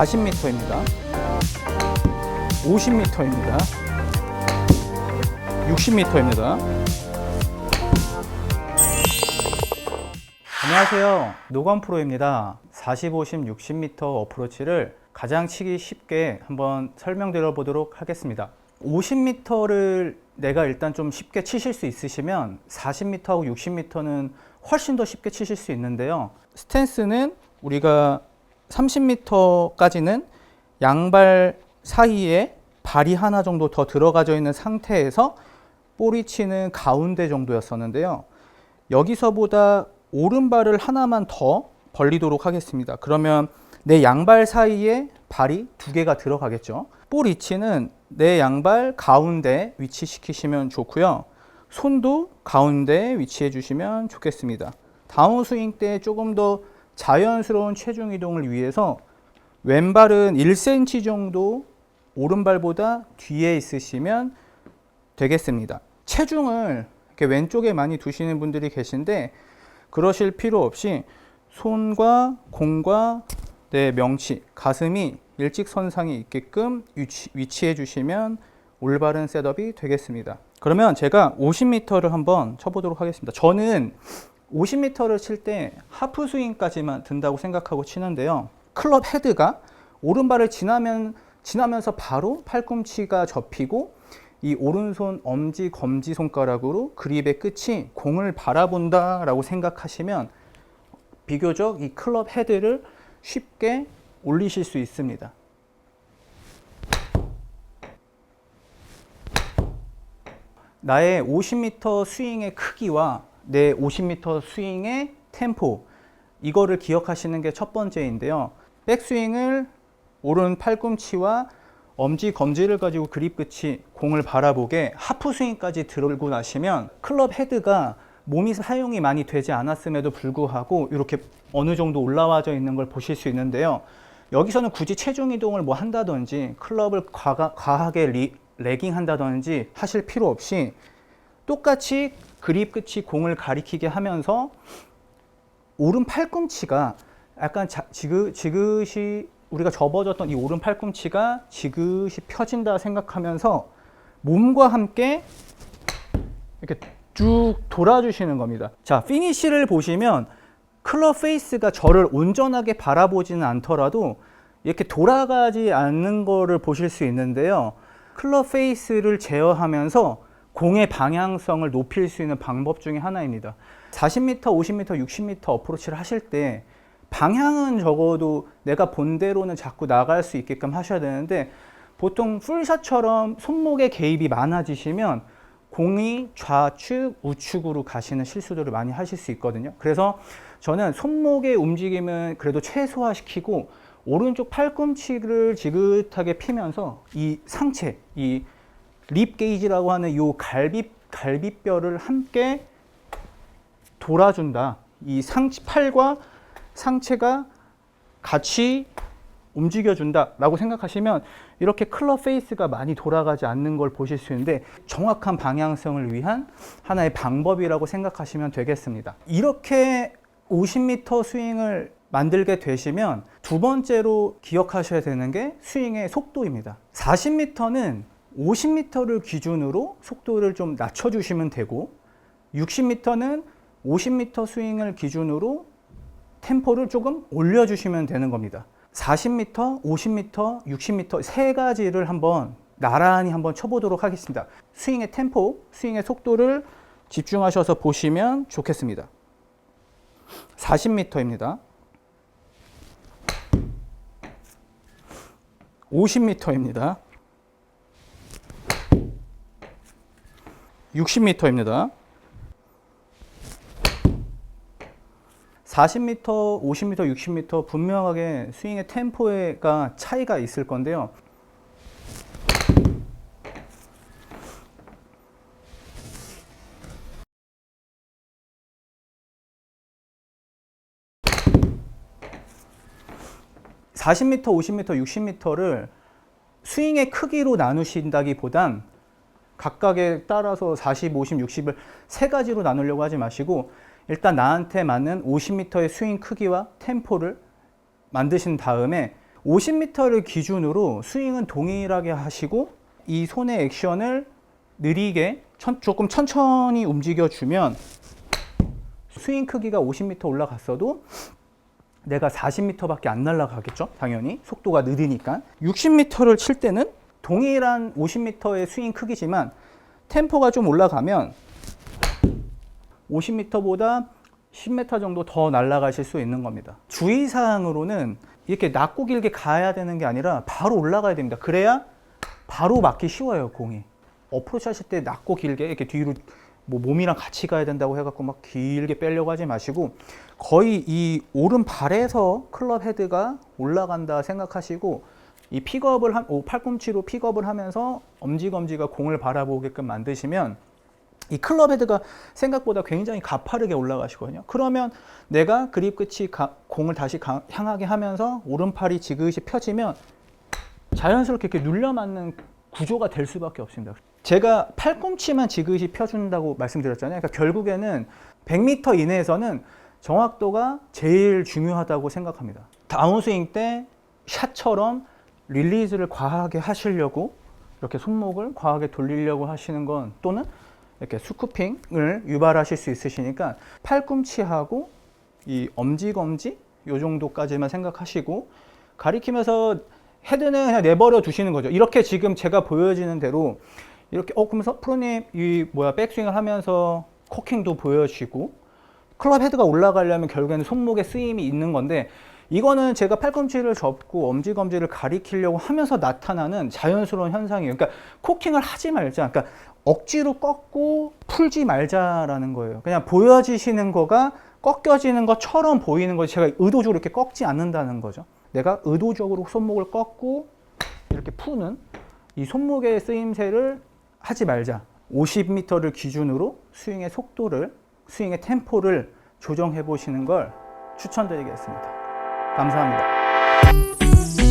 40m입니다. 50m입니다. 60m입니다. 안녕하세요. 노건 프로입니다. 40, 50, 60m 어프로치를 가장 치기 쉽게 한번 설명드려 보도록 하겠습니다. 50m를 내가 일단 좀 쉽게 치실 수 있으시면 40m하고 60m는 훨씬 더 쉽게 치실 수 있는데요. 스탠스는 우리가 30m까지는 양발 사이에 발이 하나 정도 더 들어가져 있는 상태에서 볼이 치는 가운데 정도였었는데요. 여기서보다 오른발을 하나만 더 벌리도록 하겠습니다. 그러면 내 양발 사이에 발이 두 개가 들어가겠죠. 볼 위치는 내 양발 가운데 위치시키시면 좋고요. 손도 가운데 위치해 주시면 좋겠습니다. 다운스윙 때 조금 더 자연스러운 체중 이동을 위해서 왼발은 1cm 정도 오른발보다 뒤에 있으시면 되겠습니다. 체중을 이렇게 왼쪽에 많이 두시는 분들이 계신데 그러실 필요 없이 손과 공과 내 명치, 가슴이 일직선상에 있게끔 위치, 위치해 주시면 올바른 셋업이 되겠습니다. 그러면 제가 50m를 한번 쳐보도록 하겠습니다. 저는 50m를 칠 때 하프 스윙까지만 든다고 생각하고 치는데요. 클럽 헤드가 오른발을 지나면 지나면서 바로 팔꿈치가 접히고 이 오른손 엄지 검지 손가락으로 그립의 끝이 공을 바라본다 라고 생각하시면 비교적 이 클럽 헤드를 쉽게 올리실 수 있습니다. 나의 50m 스윙의 크기와 내 50m 스윙의 템포 이거를 기억하시는 게 첫 번째인데요. 백스윙을 오른 팔꿈치와 엄지 검지를 가지고 그립 끝이 공을 바라보게 하프 스윙까지 들고 나시면 클럽 헤드가 몸이 사용이 많이 되지 않았음에도 불구하고 이렇게 어느 정도 올라와져 있는 걸 보실 수 있는데요. 여기서는 굳이 체중 이동을 뭐 한다든지 클럽을 과하게 리, 레깅 한다든지 하실 필요 없이 똑같이 그립 끝이 공을 가리키게 하면서 오른 팔꿈치가 약간 자, 지그, 지그시 우리가 접어졌던 이 오른 팔꿈치가 지그시 펴진다 생각하면서 몸과 함께 이렇게 쭉 돌아주시는 겁니다. 자, 피니쉬를 보시면 클럽 페이스가 저를 온전하게 바라보지는 않더라도 이렇게 돌아가지 않는 거를 보실 수 있는데요. 클럽 페이스를 제어하면서 공의 방향성을 높일 수 있는 방법 중에 하나입니다. 40m, 50m, 60m 어프로치를 하실 때 방향은 적어도 내가 본대로는 자꾸 나갈 수 있게끔 하셔야 되는데 보통 풀샷처럼 손목에 개입이 많아지시면 공이 좌측, 우측으로 가시는 실수들을 많이 하실 수 있거든요. 그래서 저는 손목의 움직임은 그래도 최소화시키고 오른쪽 팔꿈치를 지긋하게 피면서 이 상체, 이 립 게이지라고 하는 이 갈비 갈비뼈를 함께 돌아준다. 이 상체 팔과 상체가 같이 움직여준다라고 생각하시면 이렇게 클럽 페이스가 많이 돌아가지 않는 걸 보실 수 있는데 정확한 방향성을 위한 하나의 방법이라고 생각하시면 되겠습니다. 이렇게 50m 스윙을 만들게 되시면 두 번째로 기억하셔야 되는 게 스윙의 속도입니다. 40m는 50m를 기준으로 속도를 좀 낮춰주시면 되고 60m는 50m 스윙을 기준으로 템포를 조금 올려주시면 되는 겁니다. 40m, 50m, 60m 세 가지를 한번 나란히 한번 쳐보도록 하겠습니다. 스윙의 템포, 스윙의 속도를 집중하셔서 보시면 좋겠습니다. 40m입니다. 50m입니다. 60m입니다. 40m, 50m, 60m 분명하게 스윙의 템포가 차이가 있을 건데요. (40m) (50m) (60m를) 스윙의 크기로 나누신다기보단 각각에 따라서 40, 50, 60을 세 가지로 나누려고 하지 마시고 일단 나한테 맞는 50m의 스윙 크기와 템포를 만드신 다음에 50m를 기준으로 스윙은 동일하게 하시고 이 손의 액션을 느리게 천- 조금 천천히 움직여주면 스윙 크기가 50m 올라갔어도 내가 40m밖에 안 날아가겠죠. 당연히 속도가 느리니까 60m를 칠 때는 동일한 50m의 스윙 크기지만 템포가 좀 올라가면 50m보다 10m 정도 더 날아가실 수 있는 겁니다. 주의사항으로는 이렇게 낮고 길게 가야 되는 게 아니라 바로 올라가야 됩니다. 그래야 바로 맞기 쉬워요, 공이. 어프로치 하실 때 낮고 길게 이렇게 뒤로 뭐 몸이랑 같이 가야 된다고 해갖고 막 길게 빼려고 하지 마시고 거의 이 오른발에서 클럽 헤드가 올라간다 생각하시고 이 픽업을 한, 오, 팔꿈치로 픽업을 하면서 엄지검지가 공을 바라보게끔 만드시면 이 클럽 헤드가 생각보다 굉장히 가파르게 올라가시거든요. 그러면 내가 그립 끝이 가- 공을 다시 가- 향하게 하면서 오른팔이 지그시 펴지면 자연스럽게 이렇게 눌려 맞는 구조가 될 수밖에 없습니다. 제가 팔꿈치만 지그시 펴준다고 말씀드렸잖아요. 그러니까 결국에는 100m 이내에서는 정확도가 제일 중요하다고 생각합니다. 다운스윙 때 샷처럼 릴리즈를 과하게 하시려고 이렇게 손목을 과하게 돌리려고 하시는 건 또는 이렇게 스쿠핑을 유발하실 수 있으시니까 팔꿈치하고 이 엄지검지 요 정도까지만 생각하시고 가리키면서 헤드는 그냥 내버려 두시는 거죠. 이렇게 지금 제가 보여지는 대로 이렇게 어 그러면서 프로님 이 뭐야 백스윙을 하면서 코킹도 보여주시고 클럽 헤드가 올라가려면 결국에는 손목에 쓰임이 있는 건데 이거는 제가 팔꿈치를 접고 엄지검지를 가리키려고 하면서 나타나는 자연스러운 현상이에요. 그러니까 코킹을 하지 말자. 그러니까 억지로 꺾고 풀지 말자라는 거예요. 그냥 보여지시는 거가 꺾여지는 것처럼 보이는 거지 제가 의도적으로 이렇게 꺾지 않는다는 거죠. 내가 의도적으로 손목을 꺾고 이렇게 푸는 이 손목의 쓰임새를 하지 말자. 50m를 기준으로 스윙의 속도를, 스윙의 템포를 조정해 보시는 걸 추천드리겠습니다. 감사합니다.